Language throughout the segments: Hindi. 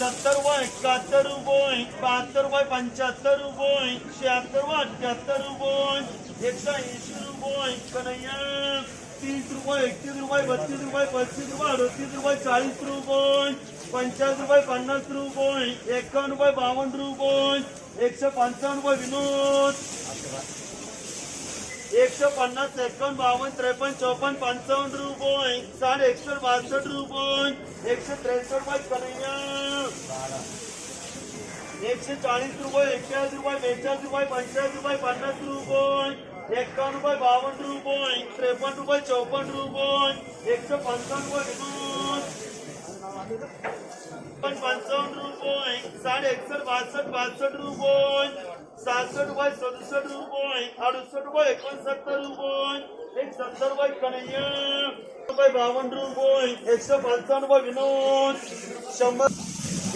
सत्तर रुपये एकाहत्तर रुपये बहात्तर व पंच्याहत्तर रुपये शहात्तर व अठ्याहत्तर रुपये एकशे ऐंशी रुपये कन्हैया तीस रुपये एकतीस रुपये बत्तीस रुपये पस्तीस रुपये अडतीस रुपये चाळीस रुपये पंचाळीस रुपये पन्नास रुपये एकावन्न रुपये बावन्न रुपये एकशे पंचावन्न रुपये विनोद। एकशे पन्नास, एकावन्न, बावन्न, त्रेपन्न, चौपन्न, पंचावन्न रुपये। साठ एकसष्ट बासष्ट रुपये। एकशे त्रेसष्ट रुपये कन्हैया। एकशे चाळीस रुपये एक्केचाळीस रुपये बेचाळीस रुपये पंचेचाळीस रुपये, पन्नास रुपये। एकावन्न रुपये, बावन्न रुपये, त्रेपन्न रुपये, चौपन्न रुपये। एकशे पंचावन्न रुपये विनोद पण पंचावन्न रुपये साठ एकसष्ट बासष्ट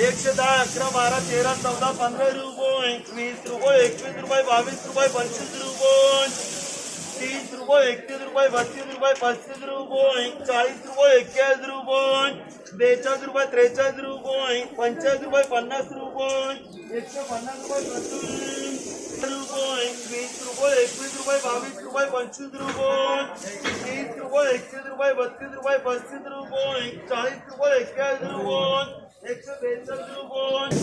एकशे दहा अकरा बारा तेरा चौदा पंधरा रुपये वीस रुपये एकवीस रुपये बावीस रुपये पंचवीस रुपये तीस रुपये एकतीस रुपये बत्तीस रुपये पस्तीस रुपये चाळीस रुपये एक्केचाळीस रुपये बेचाळीस रुपये त्रेचाळीस रुपये पंचेचाळीस रुपये पन्नास रुपये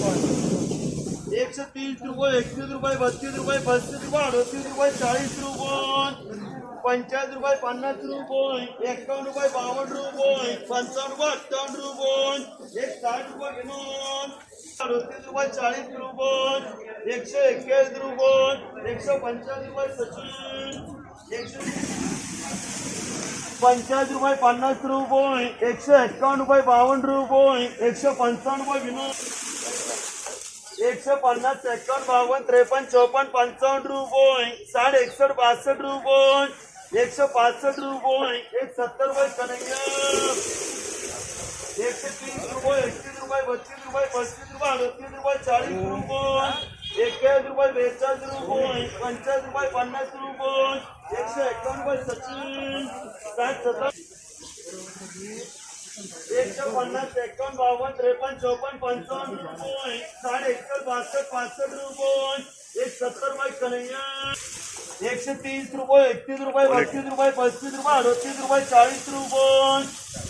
पंचवीस रुपये तीस रुपये एकतीस रुपये बत्तीस रुपये पस्तीस रुपये अडतीस रुपये चाळीस रुपये पंचाळीस रुपये पन्नास रुपये एकावन्न रुपये बावन्न रुपये पंचावन्न रुपये अठ्ठावन्न रुपये एक साठ रुपये अडतीस रुपये चाळीस रुपये एकशे एक्केचाळीस रुपये एकशे पंचाळीस रुपये सचिन एकशे पंचाळीस रुपये पन्नास रुपये एकशे एक्कावन्न रुपये बावन्न रुपये एकशे पंचावन्न रुपये विनोद एकशे पन्नास एक्कावन्न बावन्न त्रेपन्न चौपन्न पंचावन्न रुपये साठ एकसष्ट बासष्ट रुपये एकशे पासष्ट रुपये एक सत्तर रुपये कन्हैया। एकशे तीस रुपये एकतीस रुपये बत्तीस रुपये पस्तीस रुपये, अडतीस रुपये चाळीस रुपये एक्केचाळीस रुपये रुपये पंचाळीस रुपये रुपये एकशे एकावन्न रुपये सचिन साठ सत्तर एकशे पन्नास एकावन्न बावन्न त्रेपन्न चौपन्न पंचावन्न रुपये साठ एकसष्ट बासष्ट पासष्ट रुपये, एक सत्तर कन्हैया एकशे तीस रुपये एकतीस रुपये बत्तीस रुपये पस्तीस रुपये, अडतीस रुपये चाळीस रुपये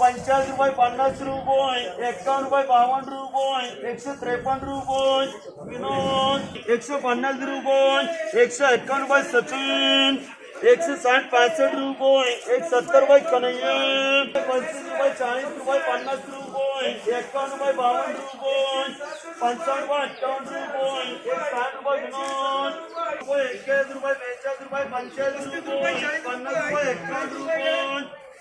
पंचाळीस रुपये, पन्नास रुपये, एकावन्न रुपये, बावन्न रुपये, एकशे त्रेपन्न रुपये, विनोद रुपये सचिन, एकशे साठ, पासष्ट रुपये, एक सत्तर रुपये, कन्हैया रुपये, चाळीस रुपये, पन्नास रुपये, एकावन्न रुपये, बावन्न रुपये, पंचावन्न रुपये, अठ्ठावन्न रुपये, एक साठ रुपये, विनोद रुपये रुपये, बेचाळीस रुपये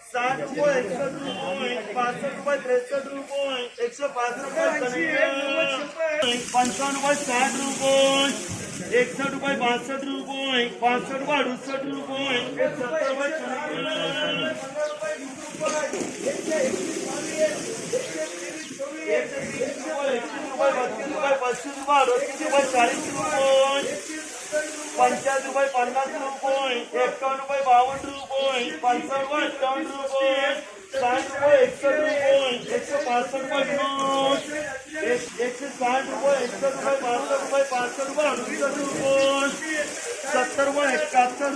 रुपये साठ रुपये एकसष्ट रुपये पासष्ट रुपये त्रेसष्ट रुपये एकशे पाच रुपये कन्हैया पंचावन्न रुपये साठ रुपये एकसष्ट रुपये बासष्ट रुपये पासष्ट रुपये अडुसष्ट रुपये एक सत्तर रुपये कन्हैया एकशे तीस चाळीस रुपये पंचाळीस रुपये पन्नास रुपये, एकावन्न रुपये बावन्न रुपये पंचावन्न रुपये अठ्ठावन्न रुपये, साठ रुपये एकसष्ट रुपये, एकशे पासष्ट रुपये विनोद एक- एकशे साठ रुपये एकसष्ट रुपये बासष्ट रुपये, पासष्ट रुपये अडुसष्ट रुपये, सत्तर रुपये एकाहत्तर